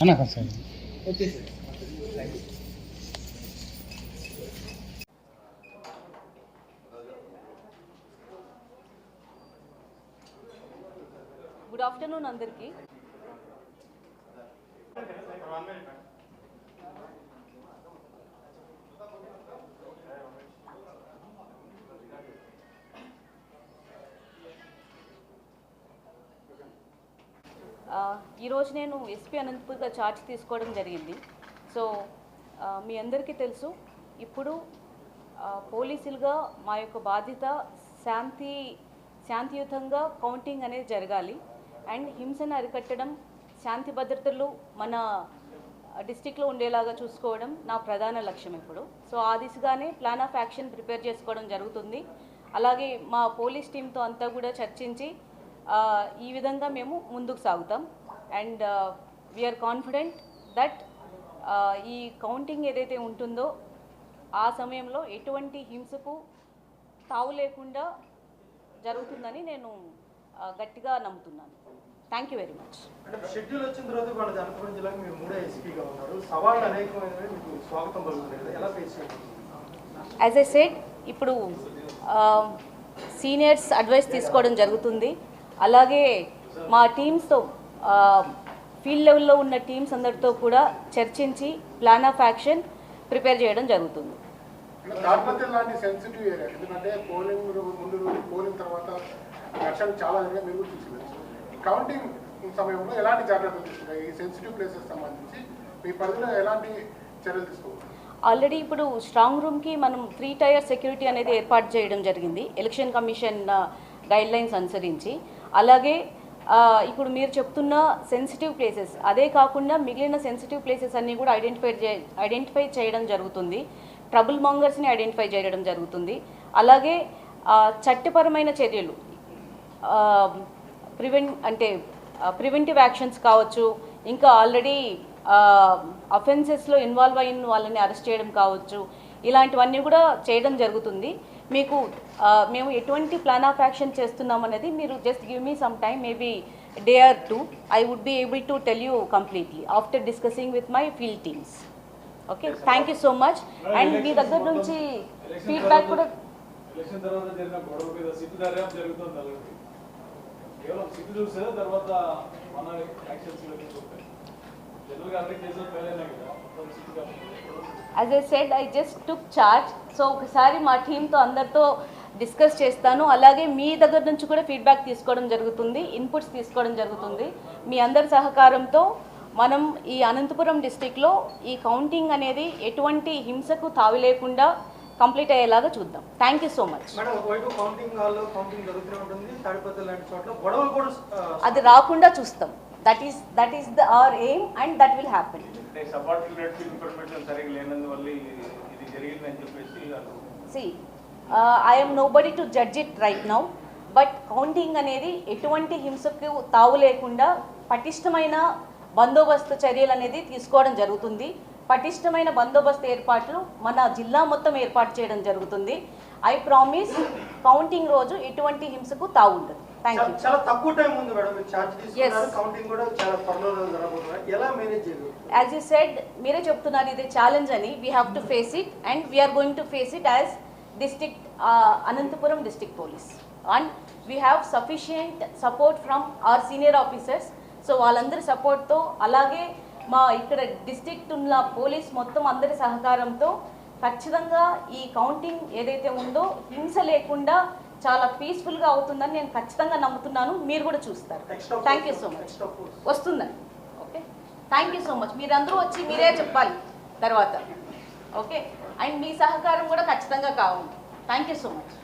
అన్నా sir okay sir. Good afternoon అందరికీ. ఈరోజు నేను ఎస్పీ అనంతపూర్గా ఛార్జ్ తీసుకోవడం జరిగింది. సో మీ అందరికీ తెలుసు ఇప్పుడు పోలీసులుగా మా యొక్క బాధ్యత శాంతి శాంతియుతంగా కౌంటింగ్ అనేది జరగాలి. అండ్ హింసను అరికట్టడం శాంతి భద్రతలు మన డిస్టిక్లో ఉండేలాగా చూసుకోవడం నా ప్రధాన లక్ష్యం ఇప్పుడు. సో ఆ దిశగానే ప్లాన్ ఆఫ్ యాక్షన్ ప్రిపేర్ చేసుకోవడం జరుగుతుంది. అలాగే మా పోలీస్ టీంతో అంతా కూడా చర్చించి ఈ విధంగా మేము ముందుకు సాగుతాం. అండ్ వీఆర్ కాన్ఫిడెంట్ దట్ ఈ కౌంటింగ్ ఏదైతే ఉంటుందో ఆ సమయంలో ఎటువంటి హింసకు తావు లేకుండా జరుగుతుందని నేను గట్టిగా నమ్ముతున్నాను. థ్యాంక్ యూ వెరీ మచ్ అంటే షెడ్యూల్ వచ్చిన తర్వాత అనంతపురం జిల్లాకి మీరు మూడో ఎస్పీగా ఉన్నారు. సవాళ్ళు అనేకమైనవి మీకు స్వాగతం పలుకుతుంది కదా. ఎలా ఫేస్ యాజ్ ఐ సెడ్ ఇప్పుడు సీనియర్స్ అడ్వైస్ తీసుకోవడం జరుగుతుంది. అలాగే మా టీమ్స్తో ఫీల్డ్ లెవెల్లో ఉన్న టీమ్స్ అందరితో కూడా చర్చించి ప్లాన్ ఆఫ్ యాక్షన్ ప్రిపేర్ చేయడం జరుగుతుంది. కౌంటింగ్ సమయంలో ఎలాంటి జాగ్రత్తలు ఈ సెన్సిటివ్ ప్లేసెస్ సంబంధించి మీ పరిధిలో ఎలాంటి చర్యలు తీసుకోవాలి? ఆల్రెడీ ఇప్పుడు స్ట్రాంగ్ రూమ్కి మనం త్రీ టైర్ సెక్యూరిటీ అనేది ఏర్పాటు చేయడం జరిగింది. ఎలక్షన్ కమిషన్ గైడ్ లైన్స్ అనుసరించి. అలాగే ఇప్పుడు మీరు చెప్తున్న సెన్సిటివ్ ప్లేసెస్ అదే కాకుండా మిగిలిన సెన్సిటివ్ ప్లేసెస్ అన్నీ కూడా ఐడెంటిఫై ఐడెంటిఫై చేయడం జరుగుతుంది. ట్రబుల్ మాంగర్స్ని ఐడెంటిఫై చేయడం జరుగుతుంది. అలాగే చట్టపరమైన చర్యలు ప్రివెంట్ అంటే ప్రివెంటివ్ యాక్షన్స్ కావచ్చు ఇంకా ఆల్రెడీ అఫెన్సెస్లో ఇన్వాల్వ్ అయిన వాళ్ళని అరెస్ట్ చేయడం కావచ్చు ఇలాంటివన్నీ కూడా చేయడం జరుగుతుంది. మీకు మేము ఎటువంటి ప్లాన్ ఆఫ్ యాక్షన్ చేస్తున్నాం అనేది మీరు just give me some time maybe day or two I would be able to tell you completely after discussing with my field teams okay thank you so much and మీ దగ్గర నుంచి feedback కూడా జనరల్గా fail కదా. As I said I just took charge so ఒకసారి మా టీంతో అందరితో discuss చేస్తాను. అలాగే మీ దగ్గర నుంచి కూడా ఫీడ్బ్యాక్ తీసుకోవడం జరుగుతుంది ఇన్పుట్స్ తీసుకోవడం జరుగుతుంది. మీ అందరి సహకారంతో మనం ఈ అనంతపురం డిస్టిక్లో ఈ కౌంటింగ్ అనేది ఎటువంటి హింసకు తావి లేకుండా కంప్లీట్ అయ్యేలాగా చూద్దాం. థ్యాంక్ యూ సో మచ్ అది రాకుండా చూస్తాం. That is that is the our aim and that will happen see I'm nobody to judge it right now but counting అనేది ఎటువంటి హింసకు తావు లేకుండా పటిష్టమైన బందోబస్తు చర్యలు అనేది తీసుకోవడం జరుగుతుంది. పటిష్టమైన బందోబస్తు ఏర్పాట్లు మన జిల్లా మొత్తం ఏర్పాటు చేయడం జరుగుతుంది. ఐ ప్రామిస్ కౌంటింగ్ రోజు ఎటువంటి హింసకు తావు ఉండదు. థ్యాంక్ యూ చాలా- తక్కువ టైం ఉంది మేడం మీరు ఛార్జ్ తీసుకున్నారు Yes. కౌంటింగ్ కూడా చాలా త్వరలో జరగబోతున్నారు ఎలా మేనేజ్ చేయగలరు యాజ్ యూ సెడ్ మీరే చెప్తున్నారు ఇది ఛాలెంజ్ అని. We have to face it and we're going to face it as district Anantapuram district police and we have sufficient support from our senior officers so వాళ్ళందరి సపోర్ట్తో అలాగే మా ఇక్కడ డిస్టిక్ట్ ఉన్న పోలీస్ మొత్తం అందరి సహకారంతో ఖచ్చితంగా ఈ కౌంటింగ్ ఏదైతే ఉందో హింస లేకుండా చాలా పీస్ఫుల్గా అవుతుందని నేను ఖచ్చితంగా నమ్ముతున్నాను. మీరు కూడా చూస్తారు. Thank you so much. వస్తుందండి. Okay thank you so much మీరందరూ వచ్చి మీరే చెప్పాలి తర్వాత. ఓకే అండ్ మీ సహకారం కూడా ఖచ్చితంగా కావాలి. Thank you so much